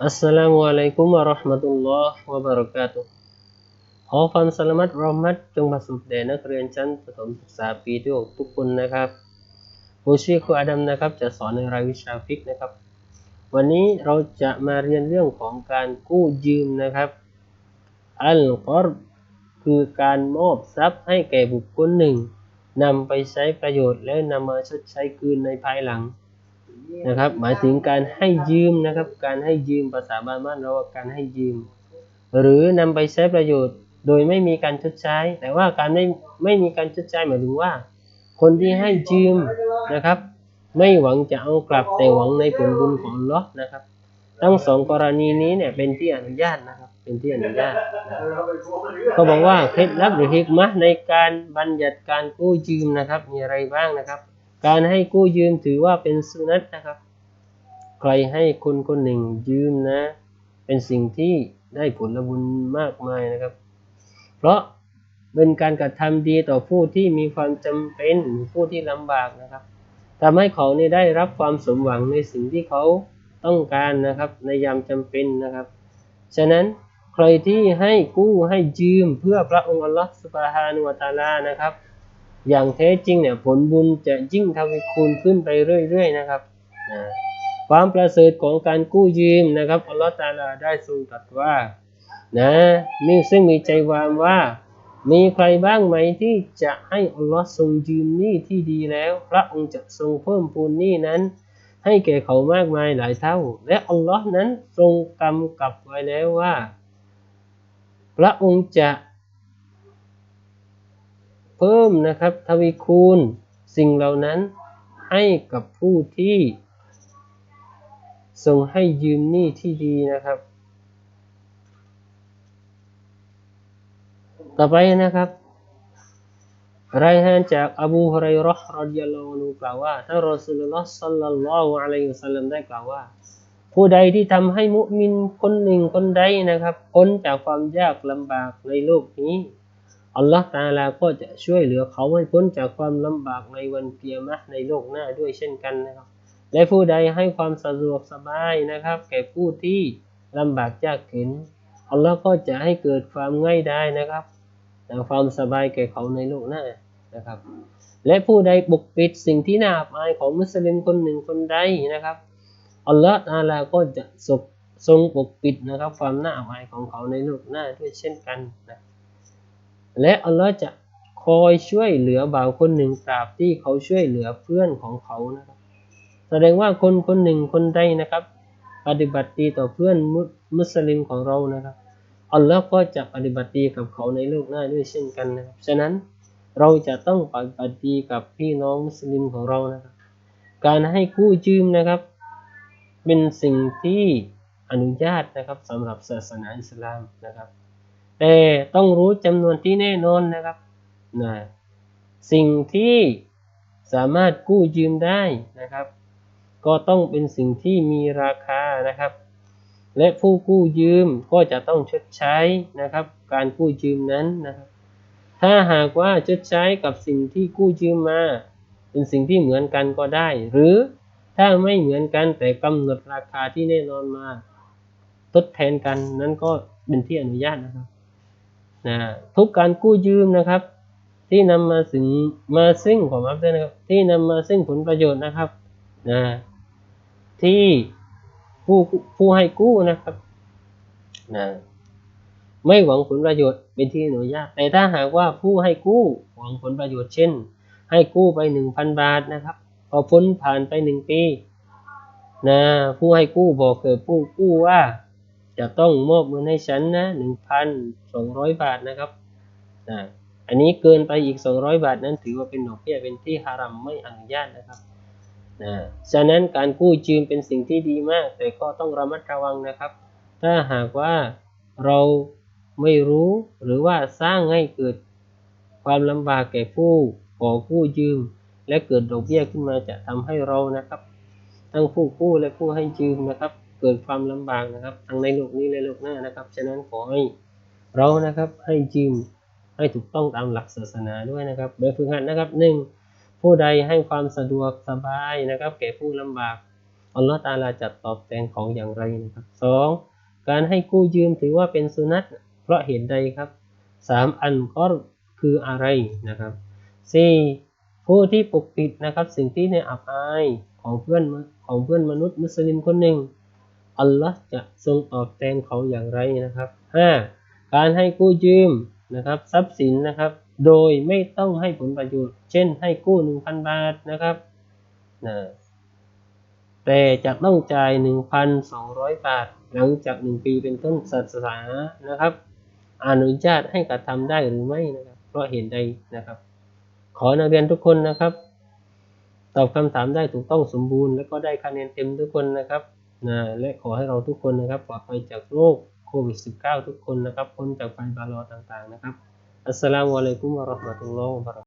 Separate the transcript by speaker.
Speaker 1: Assalamualaikum warahmatullahi wabarakatuh ขอความสลามัตรอมัดจงมาสุขแด่นักเรียนชั้นประถมศึกษาปีที่6ทุกคนนะครับผู้ชื่อครูอาดัมนะครับ จะสอนในรายวิชาฟิกนะครับ วันนี้เราจะมาเรียนเรื่องของการกู้ยืมนะครับ อัลกอรคือการมอบทรัพย์ให้แก่บุคคลหนึ่งนำไปใช้ประโยชน์และนำมาชดใช้คืนในภายหลัง นะครับ หมายถึงการให้ยืมนะครับ การให้ยืมภาษาบ้านบ้านเราว่าการให้ยืม หรือนำไปใช้ประโยชน์โดยไม่มีการชดใช้ แต่ว่าการไม่ไม่มีการชดใช้หมายถึงว่า คนที่ให้ยืมนะครับ ไม่หวังจะเอากลับแต่หวังในผลบุญของลอนะครับ ทั้งสองกรณีนี้เนี่ยเป็นที่อนุญาตนะครับ เป็นที่อนุญาตเขาบอกว่าเคล็ดลับหรือฮิกมะในการบัญญัติการกู้ยืมนะครับ มีอะไรบ้างนะครับ การให้กู้ยืมถือว่าเป็นสุนัตนะครับ ใครให้คนคนหนึ่งยืมนะ เป็นสิ่งที่ได้ผลบุญมากมายนะครับ เพราะเป็นการกระทำดีต่อผู้ที่มีความจำเป็นผู้ที่ลำบากนะครับทำให้เขาเนี่ยได้รับความสมหวังในสิ่งที่เขาต้องการนะครับในยามจำเป็นนะครับ ฉะนั้นใครที่ให้กู้ให้ยืมเพื่อพระองค์อัลลอฮฺสุบฮานุวะตาลานะครับ อย่างแท้จริงเนี่ยผลบุญจะยิ่งทวีคูณขึ้นไปเรื่อยๆนะครับความประเสริฐของการกู้ยืมนะครับอัลลอฮฺตาลาได้ทรงตรัสว่านะมีซึ่งมีใจความว่า มีใครบ้างไหมที่จะให้อัลลอฮ์ทรงยืมหนี้ที่ดีแล้ว พระองค์จะทรงเพิ่มพูนหนี้นั้น ให้แก่เขามากมายหลายเท่า และอัลลอฮ์นั้นทรงกำกับไว้แล้วว่า พระองค์จะ เพิ่มนะครับทวีคูณสิ่งเหล่านั้นให้กับผู้ที่ทรงให้ยืมหนี้ที่ดีนะครับ ต่อไปนะครับ รายงานจากอบูฮุไรรอห์รดิยัลลอฮุอันฮุกล่าวว่าท่านรอสุลลอฮ์สัลลัลลอฮุอะลัยฮิวสัลลัมได้กล่าวว่า ผู้ใดที่ทำให้มุมินคนหนึ่งคนใดนะครับพ้นจากความยากลำบากในโลกนี้ อัลลอฮ์ตาลาก็จะช่วยเหลือเขาให้พ้นจากความลำบากในวันเกียรมะในโลกหน้าด้วยเช่นกันนะครับ และผู้ใดให้ความสะดวกสบายนะครับ แก่ผู้ที่ลำบากยากเข็นอัลลอฮ์ก็จะให้เกิดความง่ายได้นะครับความสบายแก่เขาในโลกหน้านะครับ และผู้ใดปกปิดสิ่งที่น่าอับอายของมุสลิมคนหนึ่งคนใดนะครับอัลลอฮฺอาลาก็จะทรงปกปิดนะครับ ความน่าอับอายของเขาในโลกหน้าด้วยเช่นกันนะ และอัลลอฮฺจะคอยช่วยเหลือบ่าวคนหนึ่งตราบที่เขาช่วยเหลือเพื่อนของเขานะครับ แสดงว่าคนคนหนึ่งคนใดนะครับ ปฏิบัติดีต่อเพื่อนมุสลิมของเรานะครับอัลลอฮ์ก็จะปฏิบัติดีกับเขาในโลกหน้าด้วยเช่นกันนะครับ ฉะนั้นเราจะต้องปฏิบัติดีกับพี่น้องมุสลิมของเรานะครับ การให้กู้ยืมนะครับ เป็นสิ่งที่อนุญาตนะครับสำหรับศาสนาอิสลามนะครับ แต่ต้องรู้จำนวนที่แน่นอนนะครับนะสิ่งที่สามารถกู้ยืมได้นะครับ ก็ต้องเป็นสิ่งที่มีราคานะครับ และผู้กู้ยืมก็จะต้องชดใช้นะครับ การกู้ยืมนั้นนะครับ ถ้าหากว่าชดใช้กับสิ่งที่กู้ยืมมา เป็นสิ่งที่เหมือนกันก็ได้ หรือถ้าไม่เหมือนกันแต่กำหนดราคาที่แน่นอนมา ทดแทนกันนั้นก็เป็นที่อนุญาตนะครับ นะทุกการกู้ยืมนะครับ ที่นำมาถึงมาซึ่งของอัพเนะครับ ที่นำมาซึ่งผลประโยชน์นะครับนะที่ผู้ผู้ให้กู้นะครับนะไม่หวังผลประโยชน์เป็นที่อนุญาตแต่ถ้าหากว่าผู้ให้กู้หวังผลประโยชน์เช่น ให้กู้ไปหนึ่งพันบาทนะครับพอพ้นผ่านไปหนึ่งปีนะผู้ให้กู้บอกเกิดผู้กู้ว่า จะต้องมอบเงินให้ฉันนะหนึ่งพันสองร้อยบาทนะครับนะอันนี้เกินไปอีกสองร้อยบาทนั้นถือว่าเป็นดอกเบี้ยเป็นที่ฮารัมไม่อนุญาตนะครับนะฉะนั้นการกู้ยืมเป็นสิ่งที่ดีมาก แต่ก็ต้องระมัดระวังนะครับ ถ้าหากว่าเราไม่รู้หรือว่าสร้างให้เกิดความลำบากแก่ผู้ขอกู้ยืม และเกิดดอกเบี้ยขึ้นมาจะทำให้เรานะครับ ทั้งผู้กู้และผู้ให้ยืมนะครับ เกิดความลำบากนะครับทั้งในโลกนี้และโลกหน้านะครับ ฉะนั้นขอให้เรานะครับให้ยืมให้ถูกต้องตามหลักศาสนาด้วยนะครับโดยฝึกหัดนะครับหนึ่งผู้ใดให้ความสะดวกสบายนะครับ แก่ผู้ลำบากอัลลอฮฺตาลาจะตอบแทนเขาอย่างไรนะครับสองการให้กู้ยืมถือว่าเป็นสุนัตเพราะเหตุใดครับสามอันก็คืออะไรนะครับสี่ผู้ที่ปกปิดนะครับสิ่งที่ในอับอายของเพื่อนของเพื่อนมนุษย์มุสลิมคนหนึ่ง อัลลอฮ์จะทรงตอบแทนเขาอย่างไรนะครับ 5. การให้กู้ยืมนะครับทรัพย์สินนะครับ โดยไม่ต้องให้ผลประโยชน์ เช่นให้กู้ 1,000 บาทนะครับนะแต่จะต้องจ่าย 1,200 บาท หลังจาก 1 ปีเป็นต้นศาสนานะครับ อนุญาตให้กระทำได้หรือไม่นะครับ เพราะเหตุใดนะครับ ขอนักเรียนทุกคนนะครับ ตอบคำถามได้ถูกต้องสมบูรณ์ และก็ได้คะแนนเต็มทุกคนนะครับ นะและขอให้เราทุกคนนะครับปลอดภัยจากโรคโควิด -19 ทุกคนนะครับพ้นจากไฟบาลอต่างๆนะครับอัสสลามุอะลัยกุมวะเราะห์มะตุลลอฮ์วะบะเราะ